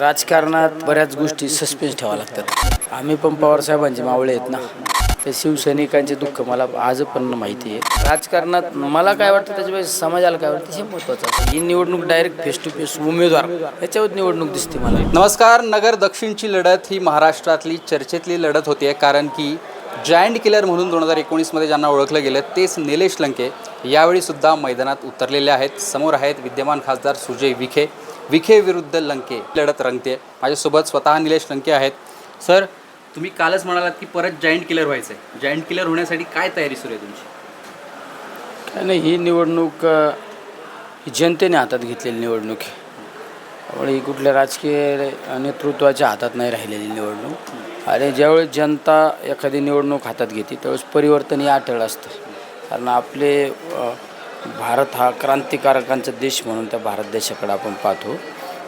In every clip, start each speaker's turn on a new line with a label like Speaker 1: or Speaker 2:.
Speaker 1: राजकारणात बऱ्याच गोष्टी सस्पेन्स ठेवाव्या लागतात. आम्ही पण पवारसाहेबांचे मावळे आहेत ना. ते शिवसैनिकांचे दुःख मला आज पण माहिती आहे. राजकारणात मला काय वाटतं त्याच्यापेक्षा समाजाला काय वाटतं हे महत्त्वाचं ही निवडणूक डायरेक्ट फेस टू फेस उमेदवार याच्यावर निवडणूक दिसते मला.
Speaker 2: नमस्कार नगर दक्षिणची लढत ही महाराष्ट्रातली चर्चेतली लढत होती आहे. कारण की जायंट किलर म्हणून दोन हजार एकोणीसमध्ये ज्यांना ओळखलं गेलं तेच निलेश लंके यावेळीसुद्धा मैदानात उतरलेले आहेत. समोर आहेत विद्यमान खासदार सुजय विखे. विखे विरुद्ध लंके लढत रंगते. माझ्यासोबत स्वतः निलेश लंके आहेत. सर तुम्ही कालच म्हणालात की परत जॉईंट किलर व्हायचं आहे जॉईंट किलर होण्यासाठी काय तयारी सुरू आहे तुमची?
Speaker 1: काय नाही ही निवडणूक ही जनतेने हातात घेतलेली निवडणूक आहे. त्यामुळे ही कुठल्या राजकीय नेतृत्वाच्या हातात नाही राहिलेली निवडणूक. आणि ज्यावेळेस जनता एखादी निवडणूक हातात घेते त्यावेळेस परिवर्तन हे अटळ असतं. कारण आपले भारत हा क्रांतिकारकांचा देश म्हणून त्या भारत देशाकडे आपण पाहतो.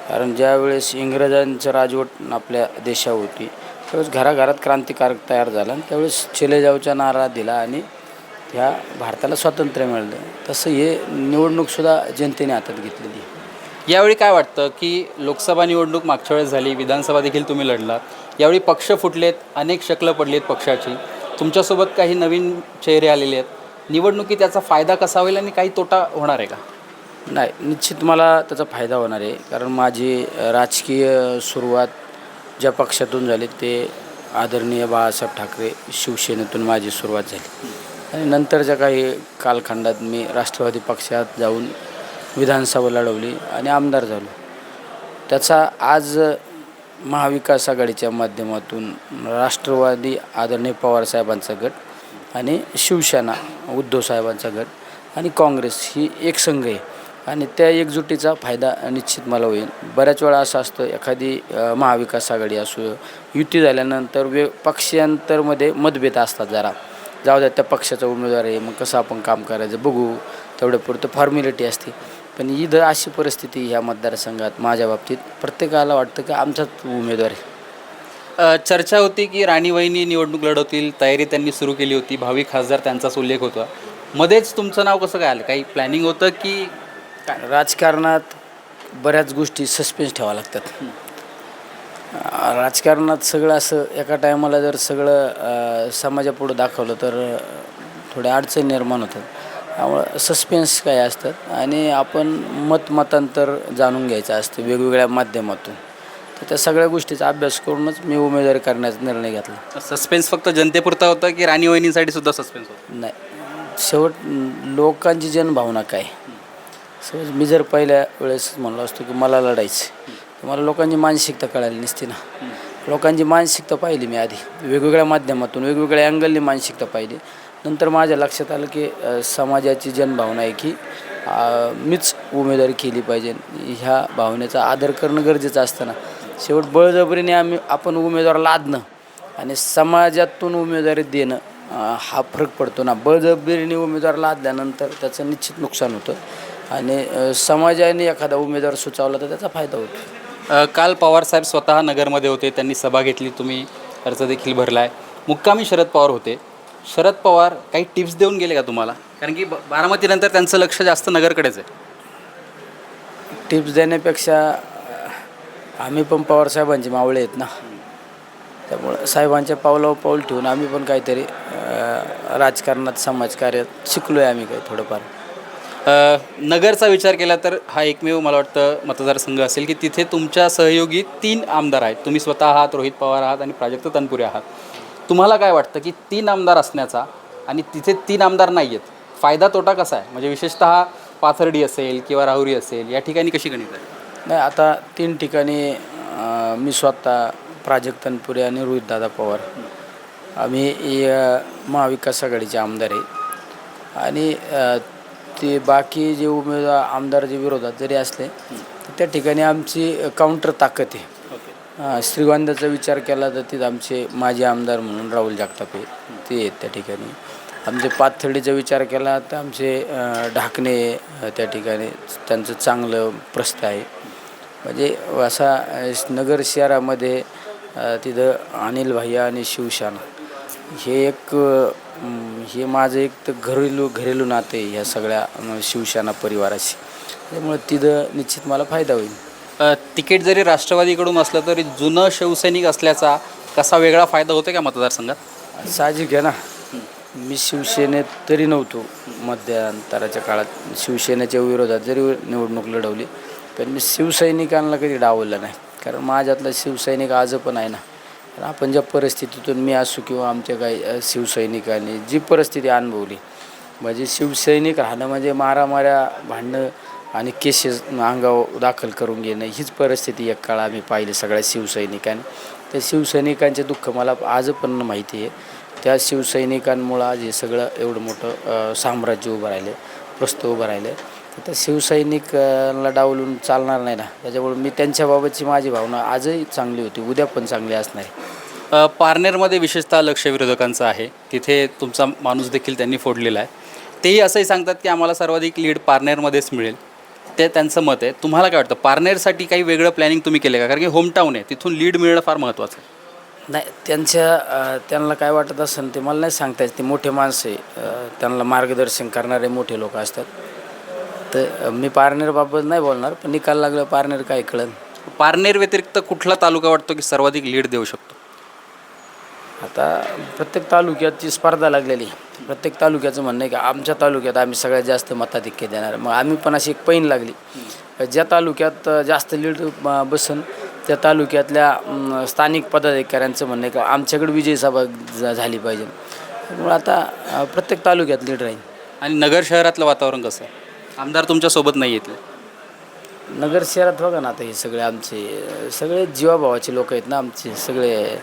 Speaker 1: कारण ज्यावेळेस इंग्रजांचं राजवट आपल्या देशावर होती त्यावेळेस घराघरात क्रांतिकारक तयार झाला आणि त्यावेळेस चले जाऊचा नारा दिला आणि ह्या भारताला स्वातंत्र्य मिळलं. तसं हे निवडणूकसुद्धा जनतेने हातात घेतलेली आहे.
Speaker 2: यावेळी काय वाटतं की लोकसभा निवडणूक मागच्या वेळेस झाली विधानसभा देखील तुम्ही लढलात यावेळी पक्ष फुटलेत अनेक शकलं पडलेत आहेत पक्षाची. तुमच्यासोबत काही नवीन चेहरे आलेले आहेत. निवडणुकीत त्याचा फायदा कसा होईल आणि काही तोटा होणार आहे का?
Speaker 1: नाही निश्चित मला त्याचा फायदा होणार आहे. कारण माझी राजकीय सुरुवात ज्या पक्षातून झाली ते आदरणीय बाळासाहेब ठाकरे शिवसेनेतून माझी सुरुवात झाली. आणि नंतरच्या काही कालखंडात मी राष्ट्रवादी पक्षात जाऊन विधानसभा लढवली आणि आमदार झालो. त्याचा आज महाविकास आघाडीच्या माध्यमातून राष्ट्रवादी आदरणीय पवारसाहेबांचा गट आणि शिवसेना उद्धव साहेबांचा गट आणि काँग्रेस ही एक संघ आहे. आणि त्या एकजुटीचा फायदा निश्चित मला होईल. बऱ्याच वेळा असं असतं एखादी महाविकास आघाडी असो युती झाल्यानंतर वे पक्षांतरमध्ये मतभेद असतात जरा. जाऊ द्या त्या पक्षाचा उमेदवार आहे मग कसं आपण काम करायचं बघू. तेवढं पुरतं फॉर्मॅलिटी असते. पण इथं अशी परिस्थिती ह्या मतदारसंघात माझ्या बाबतीत प्रत्येकाला वाटतं की आमचाच उमेदवार आहे.
Speaker 2: चर्चा होती की राणी वहिनी निवडणूक लढवतील तयारी त्यांनी सुरू केली होती भावी खासदार त्यांचाच उल्लेख होता. मध्येच तुमचं नाव कसं काय आलं? काही प्लॅनिंग होतं की
Speaker 1: राजकारणात बऱ्याच गोष्टी सस्पेन्स ठेवाव्या लागतात. राजकारणात सगळं असं एका टायमाला जर सगळं समाजापुढं दाखवलं तर थोड्या अडचणी निर्माण होतात. त्यामुळं सस्पेन्स काय असतात आणि आपण मत मतांतर जाणून घ्यायचं असतं वेगवेगळ्या माध्यमातून. तर त्या सगळ्या गोष्टीचा अभ्यास करूनच मी उमेदवारी करण्याचा निर्णय घेतला.
Speaker 2: सस्पेन्स फक्त जनतेपुरता होता की राणी वहिनीसाठी सुद्धा सस्पेन्स होता?
Speaker 1: नाही. शेवट लोकांची जनभावना काय? समज मी जर पहिल्या वेळेस म्हणलो असतो की मला लढायचं तर मला लोकांची मानसिकता कळाली नसती ना. लोकांची मानसिकता पाहिली मी आधी. वेगवेगळ्या माध्यमातून वेगवेगळ्या अँगलनी मानसिकता पाहिली. नंतर माझ्या लक्षात आलं की अ, समाजाची जनभावना आहे की अ, मीच उमेदवारी केली पाहिजे. ह्या भावनेचा आदर करणं गरजेचं असतं ना. शेवट बळजबरीने आम्ही आपण उमेदवार लादणं आणि समाजातून उमेदवारी देणं हा फरक पडतो ना. बळजबरीने उमेदवार लादल्यानंतर त्याचं निश्चित नुकसान होतं आणि समाजाने एखादा उमेदवार सुचावला तर त्याचा फायदा होतो.
Speaker 2: काल पवारसाहेब स्वतः नगरमध्ये होते त्यांनी सभा घेतली तुम्ही अर्ज देखील भरला आहे मुक्कामी शरद पवार होते. शरद पवार काही टिप्स देऊन गेले का तुम्हाला? कारण की ब- बारामतीनंतर त्यांचं लक्ष जास्त नगरकडेच आहे.
Speaker 1: टिप्स देण्यापेक्षा आम्ही पण पवारसाहेबांचे मावळे आहेत ना. त्यामुळं साहेबांच्या पावलावर पाऊल ठेवून आम्ही पण काहीतरी राजकारणात समाजकार्यात शिकलो आहे आम्ही काही थोडंफार.
Speaker 2: अ, नगरचा विचार केला तर हा एकमेव मला वाटतं मतदारसंघ असेल की तिथे तुमच्या सहयोगी तीन आमदार आहेत. तुम्ही स्वतः आहात रोहित पवार आहात आणि प्राजक्त तनपुरे आहात. तुम्हाला काय वाटतं की तीन आमदार असण्याचा आणि तिथे तीन आमदार नाही आहेत फायदा तोटा कसा आहे? म्हणजे विशेषतः पाथर्डी असेल किंवा राहुरी असेल या ठिकाणी कशी गणित आहे?
Speaker 1: नाही आता तीन ठिकाणी मी स्वतः प्राजक्त तनपुरे आणि रोहितदादा पवार. आम्ही महाविकास आघाडीचे आमदार आहे. आणि ते बाकी जे उमेदवार आमदार जे विरोधात जरी असले तर त्या ठिकाणी आमची काउंटर ताकद आहे. श्रीगोंद्याचा विचार केला तर तिथं आमचे माजी आमदार म्हणून राहुल जगतापे ते आहेत त्या ठिकाणी. आमचे पाथर्डीचा विचार केला तर आमचे ढाकणे त्या ठिकाणी त्यांचं चांगलं प्रस्थ आहे. म्हणजे असा नगर शहरामध्ये तिथं अनिल भैया आणि शिवशाना. हे एक हे माझं एक तर घरेलू घरेलू नाते ह्या सगळ्या शिवसेना परिवाराशी. त्यामुळे तिथं निश्चित मला फायदा होईल.
Speaker 2: तिकीट जरी राष्ट्रवादीकडून असलं तरी जुनं शिवसैनिक असल्याचा कसा वेगळा फायदा होतो का मतदारसंघात?
Speaker 1: साहजिक आहे ना. मी शिवसेनेत तरी नव्हतो मध्यंतराच्या काळात. शिवसेनेच्या विरोधात जरी निवडणूक लढवली पण मी शिवसैनिकांना कधी डावललं नाही. कारण माझ्यातला शिवसैनिक आज पण आहे ना. आपण ज्या परिस्थितीतून मी असू किंवा आमच्या काही शिवसैनिकांनी जी परिस्थिती अनुभवली. म्हणजे शिवसैनिक राहणं म्हणजे मारामाऱ्या भांडणं आणि केसेस अंगावर दाखल करून घेणं हीच परिस्थिती एक काळ आम्ही पाहिली सगळ्या शिवसैनिकांनी. त्या शिवसैनिकांचे दुःख मला आज पण माहिती आहे. त्या शिवसैनिकांमुळं आज हे सगळं एवढं मोठं साम्राज्य उभं राहिलं प्रस्त उभं राहिलं तर त्या शिवसैनिकांना डावलून चालणार नाही ना. त्याच्यामुळे मी त्यांच्याबाबतची माझी भावना आजही चांगली होती उद्या पण चांगली असणार आहे.
Speaker 2: अ, पारनेरमध्ये विशेषतः लक्ष विरोधकांचं आहे. तिथे तुमचा माणूस देखील त्यांनी फोडलेला आहे. तेही असंही सांगतात की आम्हाला सर्वाधिक लीड पारनेरमध्येच मिळेल. ते त्यांचं मत आहे. तुम्हाला काय वाटतं पारनेरसाठी काही वेगळं प्लॅनिंग तुम्ही केलं का? कारण की होमटाऊन आहे तिथून लीड मिळणं फार महत्त्वाचं आहे.
Speaker 1: नाही त्यांच्या अ, त्यांना काय वाटत असेल ते मला नाही सांगता येत. ते मोठे माणसं आहे. अ, त्यांना मार्गदर्शन करणारे मोठे लोक असतात. तर मी पारनेरबाबत नाही बोलणार पण निकाल लागलं पारनेर काय कळन
Speaker 2: पारनेर व्यतिरिक्त कुठला तालुका वाटतो की सर्वाधिक लीड देऊ शकतो?
Speaker 1: आता प्रत्येक तालुक्याची स्पर्धा लागलेली. प्रत्येक तालुक्याचं म्हणणं आहे की आमच्या तालुक्यात आम्ही सगळ्यात जास्त मताधिक्य देणार. मग आम्ही पण अशी एक पैन लागली. ज्या तालुक्यात जास्त लीड बसन त्या तालुक्यातल्या स्थानिक पदाधिकाऱ्यांचं म्हणणं आहे की आमच्याकडे विजय सभा झाली पाहिजे. त्यामुळे आता प्रत्येक तालुक्यात लीड राहील.
Speaker 2: आणि नगर शहरातलं वातावरण कसं आहे? आमदार तुमच्यासोबत नाही येतले
Speaker 1: नगर शहरात बघा ना आता हे सगळे आमचे सगळे जीवाभावाचे लोक आहेत ना आमचे सगळे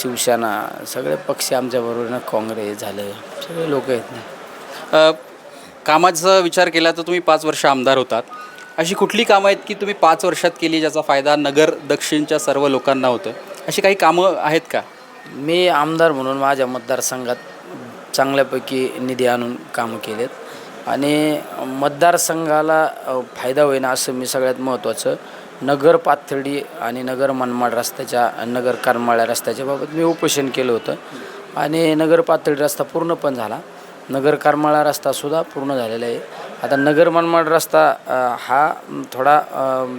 Speaker 1: शिवसेना सगळे पक्ष आमच्याबरोबर ना काँग्रेस झालं सगळे लोक आहेत ना.
Speaker 2: कामाचा विचार केला तर तुम्ही पाच वर्ष आमदार होतात. अशी कुठली कामं आहेत की तुम्ही पाच वर्षात केली ज्याचा फायदा नगर दक्षिणच्या सर्व लोकांना होतं अशी काही कामं आहेत का?
Speaker 1: मी आमदार म्हणून माझ्या मतदारसंघात चांगल्यापैकी निधी आणून कामं केलेत. आणि मतदारसंघाला फायदा होईन असं मी सगळ्यात महत्त्वाचं. नगर पाथर्डी आणि नगर मनमाड रस्त्याच्या नगर करमाळ्या रस्त्याच्या बाबत मी उपोषण केलं होतं. आणि नगर पाथर्डी रस्ता पूर्ण पण झाला. नगर करमाळा रस्तासुद्धा पूर्ण झालेला आहे. आता नगर मनमाड रस्ता हा थोडा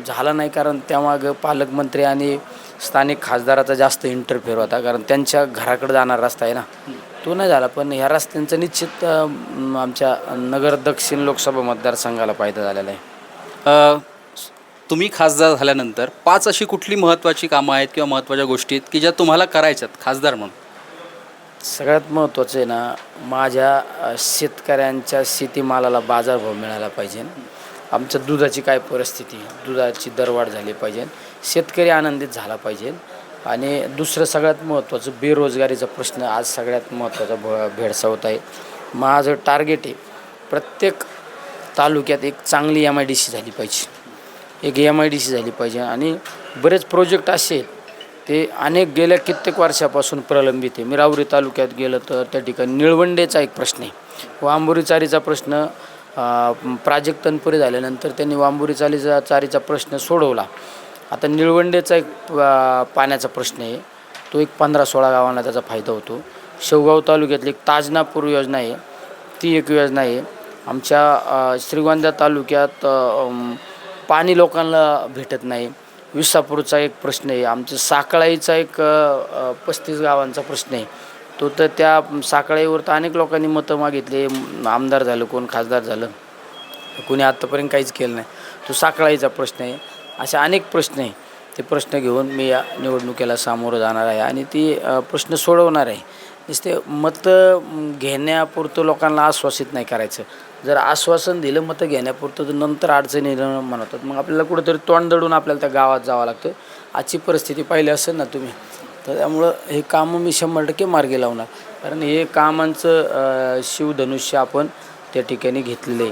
Speaker 1: झाला नाही कारण त्यामागं पालकमंत्री आणि स्थानिक खासदाराचा जास्त इंटरफेअर होता. कारण त्यांच्या घराकडे जाणारा रस्ता आहे ना. तो नाही झाला पण ह्या रस्त्यांचा निश्चित आमच्या नगर दक्षिण लोकसभा मतदारसंघाला फायदा झालेला आहे.
Speaker 2: तुम्ही खासदार झाल्यानंतर पाच अशी कुठली महत्त्वाची कामं आहेत किंवा महत्त्वाच्या गोष्टी आहेत की ज्या तुम्हाला करायच्यात खासदार म्हणून?
Speaker 1: सगळ्यात महत्त्वाचं आहे ना माझ्या शेतकऱ्यांच्या शेतीमालाला बाजारभाव मिळाला पाहिजे. आमच्या दुधाची काय परिस्थिती दुधाची दरवाढ झाली पाहिजे. शेतकरी आनंदित झाला पाहिजे. आणि दुसरं सगळ्यात महत्त्वाचं बेरोजगारीचा प्रश्न आज सगळ्यात महत्त्वाचा भ भेडसावत आहे. माझं टार्गेट आहे प्रत्येक तालुक्यात एक चांगली एम आय डी सी झाली पाहिजे. एक एम आय डी सी झाली पाहिजे आणि बरेच प्रोजेक्ट असे ते अनेक गेल्या कित्येक वर्षापासून प्रलंबित आहे. मिरावरी तालुक्यात गेलं तर त्या ठिकाणी निळवंडेचा एक प्रश्न आहे. वांबोरी चारीचा प्रश्न प्राजक्तनपुरी झाल्यानंतर त्यांनी वांबोरी चालीचा चारीचा प्रश्न सोडवला. आता निळवंडेचा एक पाण्याचा प्रश्न आहे. तो एक पंधरा सोळा गावांना त्याचा फायदा होतो. शेवगाव तालुक्यातली एक ताजनापूर योजना आहे. ती एक योजना आहे. आमच्या श्रीगोंदा तालुक्यात पाणी लोकांना भेटत नाही. विसापूरचा एक प्रश्न आहे. आमचं साकळाईचा एक पस्तीस गावांचा प्रश्न आहे. तो तर त्या साकळाईवर तर अनेक लोकांनी मतं मागितले. आमदार झालं कोण खासदार झालं कोणी आत्तापर्यंत काहीच केलं नाही. तो साकळाईचा प्रश्न आहे. असे अनेक प्रश्न आहे. ते प्रश्न घेऊन मी या निवडणुकीला सामोरं जाणार आहे आणि ती प्रश्न सोडवणार आहे. नुसते मतं घेण्यापुरतं लोकांना आश्वासित नाही करायचं. जर आश्वासन दिलं मतं घेण्यापुरतं तर नंतर अडचणी निर्माण होतात मग आपल्याला कुठंतरी तोंड दडून आपल्याला त्या गावात जावं लागतं. आजची परिस्थिती पाहिली असेल ना तुम्ही तर त्यामुळं हे कामं मी शंभर टक्के मार्गी लावणार. कारण हे कामांचं शिवधनुष्य आपण त्या ठिकाणी घेतलेलं आहे.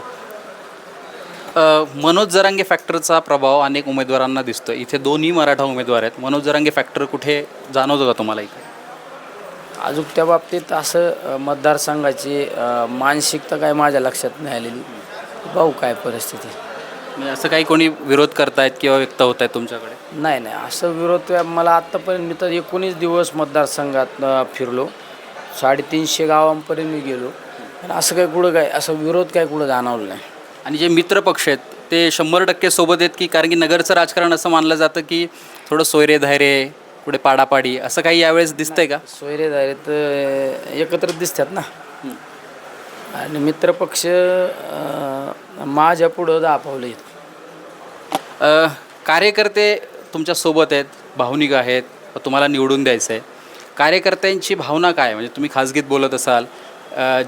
Speaker 2: मनोज जरांगे फॅक्टरचा प्रभाव अनेक उमेदवारांना दिसतो इथे दोन्ही मराठा उमेदवार आहेत. मनोज जरांगे फॅक्टर कुठे जाणवतो का तुम्हाला इथे?
Speaker 1: अजून त्या बाबतीत असं मतदारसंघाची मानसिकता काय माझ्या लक्षात नाही आलेली. पाहू काय परिस्थिती.
Speaker 2: म्हणजे असं काही कोणी विरोध करतायत किंवा व्यक्त होत आहेत तुमच्याकडे?
Speaker 1: नाही नाही. असं विरोध मला आत्तापर्यंत मी तर एकोणीस दिवस मतदारसंघात फिरलो. साडेतीनशे गावांपर्यंत मी गेलो. पण असं काय कुठं काय असं विरोध काय कुठं जाणवलं नाही.
Speaker 2: आणि जे मित्र पक्ष आहेत ते शंभर टक्के सोबत आहेत की कारण की नगरचं राजकारण असं मानलं जातं की थोडं सोयरे धायरे पुढे पाडापाडी असं काही यावेळेस दिसतंय का?
Speaker 1: सोयरे दारे तर एकत्र दिसतात ना. आणि मित्रपक्ष माझ्या पुढं दहा पावलं आहेत
Speaker 2: कार्यकर्ते तुमच्यासोबत आहेत भावनिक आहेत तुम्हाला निवडून द्यायचं आहे कार्यकर्त्यांची भावना काय? म्हणजे तुम्ही खाजगीत बोलत असाल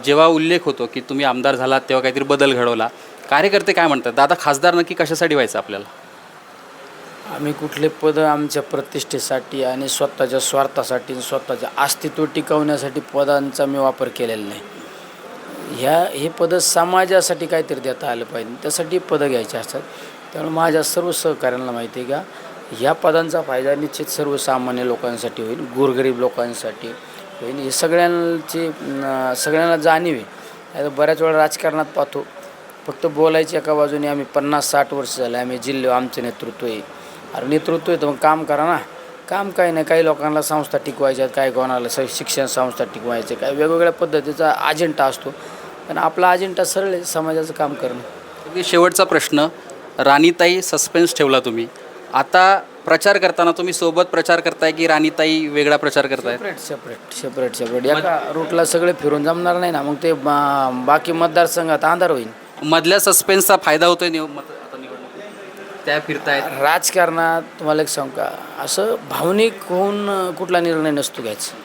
Speaker 2: जेव्हा उल्लेख होतो की तुम्ही आमदार झालात तेव्हा काहीतरी बदल घडवला. कार्यकर्ते काय म्हणतात? दादा खासदार नक्की कशासाठी व्हायचं आपल्याला?
Speaker 1: आम्ही कुठले पद आमच्या प्रतिष्ठेसाठी आणि स्वतःच्या स्वार्थासाठी आणि स्वतःच्या अस्तित्व टिकवण्यासाठी पदांचा मी वापर केलेला नाही. ह्या हे पदं समाजासाठी काहीतरी देता आलं पाहिजे. त्यासाठी पदं घ्यायची असतात. त्यामुळे माझ्या सर्व सहकाऱ्यांना माहिती आहे का ह्या पदांचा फायदा निश्चित सर्वसामान्य लोकांसाठी होईल गोरगरीब लोकांसाठी होईल. हे सगळ्यांची अं, सगळ्यांना जाणीव आहे. आता बऱ्याच वेळा राजकारणात पाहतो फक्त बोलायची एका बाजूने आम्ही पन्नास साठ वर्ष झाले आम्ही जिल्हे आमचं नेतृत्व आहे. अरे नेतृत्व आहे तर मग काम करा ना. काम काही नाही काही लोकांना संस्था टिकवायच्यात काही कोणाला स शिक्षण संस्था टिकवायचे काही वेगवेगळ्या पद्धतीचा अजेंडा असतो. पण आपला अजेंडा सरळ आहे समाजाचं काम करणं.
Speaker 2: अगदी शेवटचा प्रश्न. राणीताई सस्पेन्स ठेवला तुम्ही. आता प्रचार करताना तुम्ही सोबत प्रचार करताय की राणीताई वेगळा प्रचार करताय
Speaker 1: सेपरेट सेपरेट सेपरेट सेपरेट एका रूटला सगळे फिरून जमणार नाही ना मग ते बाकी मतदारसंघात अंधार होईल.
Speaker 2: मधल्या सस्पेन्सचा फायदा होतोय निव मत आता निवडणुकीत. त्या फिरतायत.
Speaker 1: राजकारणात तुम्हाला एक सांगू का? असं भावनिक होऊन अं, कुठला निर्णय नसतो घ्यायचा.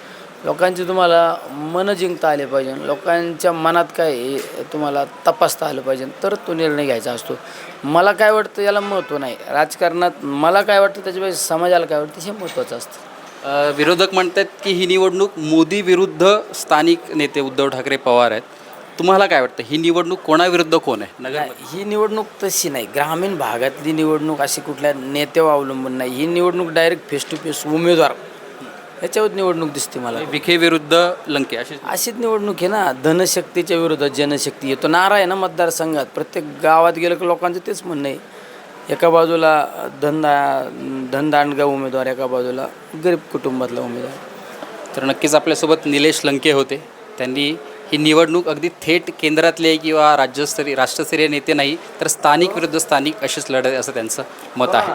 Speaker 1: लोकांचे तुम्हाला मन जिंकता आले पाहिजे. लोकांच्या मनात काय आहे हे तुम्हाला तपासता आलं पाहिजे. तर तो निर्णय घ्यायचा असतो. मला काय वाटतं याला महत्त्व नाही. राजकारणात मला काय वाटतं त्याच्यापेक्षा समाजाला काय वाटतं हे महत्त्वाचं असतं.
Speaker 2: अ, विरोधक म्हणतात की ही निवडणूक मोदी विरुद्ध स्थानिक नेते उद्धव ठाकरे पवार आहेत. तुम्हाला काय वाटतं? ही निवडणूक कोणाविरुद्ध कोण आहे? नगर
Speaker 1: ही निवडणूक तशी नाही. ग्रामीण भागातली निवडणूक अशी कुठल्या नेत्यावर अवलंबून नाही. ही निवडणूक डायरेक्ट फेस टू फेस उमेदवार. याच्यावर निवडणूक दिसते मला.
Speaker 2: विखे विरुद्ध लंके अशी
Speaker 1: अशीच निवडणूक आहे ना. धनशक्तीच्या विरोधात जनशक्ती येतो. नारा आहे ना मतदारसंघात प्रत्येक गावात गेलं की लोकांचं तेच म्हणणं आहे. एका बाजूला धंदा धनदांडगा उमेदवार एका बाजूला गरीब कुटुंबातला उमेदवार.
Speaker 2: तर नक्कीच आपल्यासोबत निलेश लंके होते. त्यांनी ही निवडणूक अगदी थेट केंद्रातले किंवा राज्यस्तरीय राष्ट्रस्तरीय नेते नाही तर स्थानिक विरुद्ध स्थानिक अशीच लढत असं त्यांचं मत आहे.